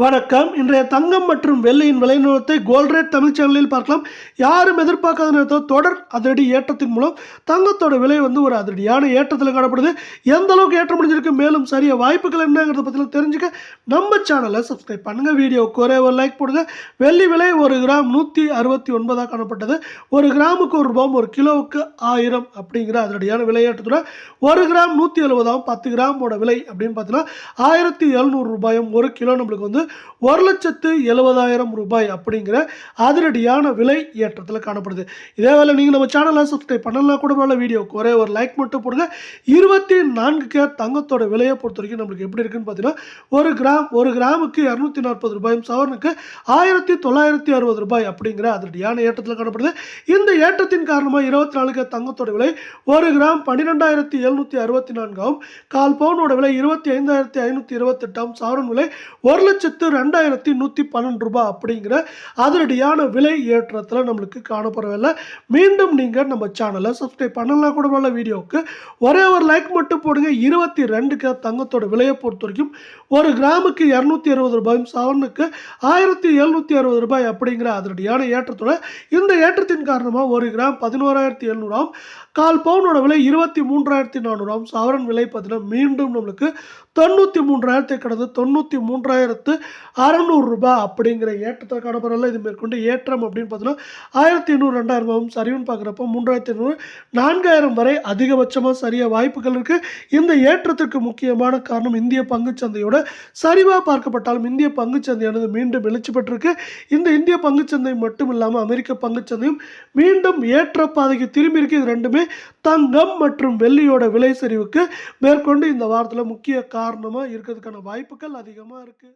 வணக்கம். இன்றைய தங்கம் மற்றும் வெள்ளியின் விலை நிலவரத்தை கோல்ரேட் தமிழ் சேனலில் பார்க்கலாம். யாரும் எதிர்பார்க்காத நேரத்தில் தொடர் அதிரடி ஏற்றத்தின் மூலம் தங்கத்தோட விலை வந்து ஒரு அதிரடியான ஏற்றத்தில் காணப்படுது. எந்த அளவுக்கு ஏற்றம் முடிஞ்சிருக்கு மேலும் சரிய வாய்ப்புகள் என்னங்கிறத பற்றிலாம் தெரிஞ்சுக்க நம்ம சேனலை சப்ஸ்கிரைப் பண்ணுங்கள் வீடியோவுக்கு ஒரே ஒரு லைக் போடுங்க. வெள்ளி விலை ஒரு கிராம் நூற்றி அறுபத்தி ஒன்பதாக காணப்பட்டது. ஒரு கிராமுக்கு ஒரு ரூபாய் ஒரு கிலோவுக்கு ஆயிரம் அப்படிங்கிற அதிரடியான விலையேற்றத்துடன் ஒரு கிராம் நூற்றி எழுபதாம் பத்து கிராமோட விலை அப்படின்னு பார்த்தீங்கன்னா ஆயிரத்தி எழுநூறு ரூபாயும் ஒரு கிலோ நம்மளுக்கு வந்து ஒரு லட்சத்து எழுபதாயிரம் ரூபாய் அப்படிங்கிற அதிரடியான விலை ஏற்றத்தில் காணப்படுது. இதே வேலை நீங்கள் நம்ம சேனலை சப்ஸ்கிரைப் பண்ணலாம் கூட நல்ல வீடியோக்கு ஒரே ஒரு லைக் மட்டும் போடுங்க. இருபத்தி நான்கு கே தங்கத்தோட விலையை பொறுத்த வரைக்கும் நம்மளுக்கு எப்படி இருக்குன்னு பார்த்தீங்கன்னா ஒரு கிராம் ஒரு கிராமுக்கு இரநூத்தி நாற்பது ரூபாயும் சவரனுக்கு ஆயிரத்தி தொள்ளாயிரத்தி அறுபது ரூபாய் அப்படிங்கிற அதிரடியான ஏற்றத்தில் காணப்படுது. இந்த ஏற்றத்தின் காரணமாக இருபத்தி நாலு கே தங்கத்தோட விலை ஒரு கிராம் பன்னிரெண்டாயிரத்தி எழுநூற்றி அறுபத்தி நான்காகவும் கால் பவுனோட விலை இருபத்தி ஐந்தாயிரத்தி ஐநூற்றி இருபத்தெட்டாம் சவரன் விலை ஒரு லட்சத்து ரெண்டாயிரத்தி நூற்றி பன்னெண்டு ரூபாய் அப்படிங்கிற அதிரடியான விலை ஏற்றத்தில் நம்மளுக்கு காணப்படவில்லை. மீண்டும் நீங்கள் நம்ம சேனலை சப்ஸ்கிரைப் பண்ணலாம் கூட நல்ல வீடியோவுக்கு ஒரே ஒரு லைக் மட்டும் போடுங்க. இருபத்தி ரெண்டுக்கு தங்கத்தோட விலையை பொறுத்த வரைக்கும் ஒரு கிராமுக்கு இரநூத்தி அறுபது ரூபாயும் சவரனுக்கு ஆயிரத்தி எழுநூற்றி அறுபது ரூபாய் அப்படிங்கிற அதிரடியான ஏற்றத்தோட இந்த ஏற்றத்தின் காரணமாக ஒரு கிராம் பதினோராயிரத்தி எழுநூறாம் கால் பவுனோட விலை இருபத்தி மூன்றாயிரத்தி நானூறாம் சவரன் விலை பார்த்தீங்கன்னா மீண்டும் நம்மளுக்கு தொண்ணூற்றி மூன்றாயிரத்தை கடந்து தொண்ணூற்றி மூன்றாயிரத்து அறநூறு ரூபாய் அப்படிங்கிற ஏற்றத்தை காணப்படல இது மேற்கொண்டு ஏற்றம் அப்படின்னு பார்த்தோன்னா ஆயிரத்தி எண்ணூறு ரெண்டாயிரமாகவும் சரிவுன்னு பார்க்குறப்போ மூன்றாயிரத்தி எண்ணூறு நான்காயிரம் வரை அதிகபட்சமாக சரிய வாய்ப்புகள் இருக்குது இந்த ஏற்றத்திற்கு முக்கியமான காரணம் இந்திய பங்குச்சந்தையோட சரிவாக பார்க்கப்பட்டாலும் இந்திய பங்குச்சந்தையானது மீண்டும் எழுச்சி பெற்றிருக்கு. இந்த இந்திய பங்குச்சந்தை மட்டும் இல்லாமல் அமெரிக்க பங்குச்சந்தையும் மீண்டும் ஏற்ற பாதைக்கு திரும்பி இருக்கு. இது ரெண்டுமே தங்கம் மற்றும் வெள்ளியோட விலை சரிவுக்கு மேற்கொண்டு இந்த வாரத்தில் முக்கிய காரணமாக இருக்கிறதுக்கான வாய்ப்புகள் அதிகமாக இருக்குது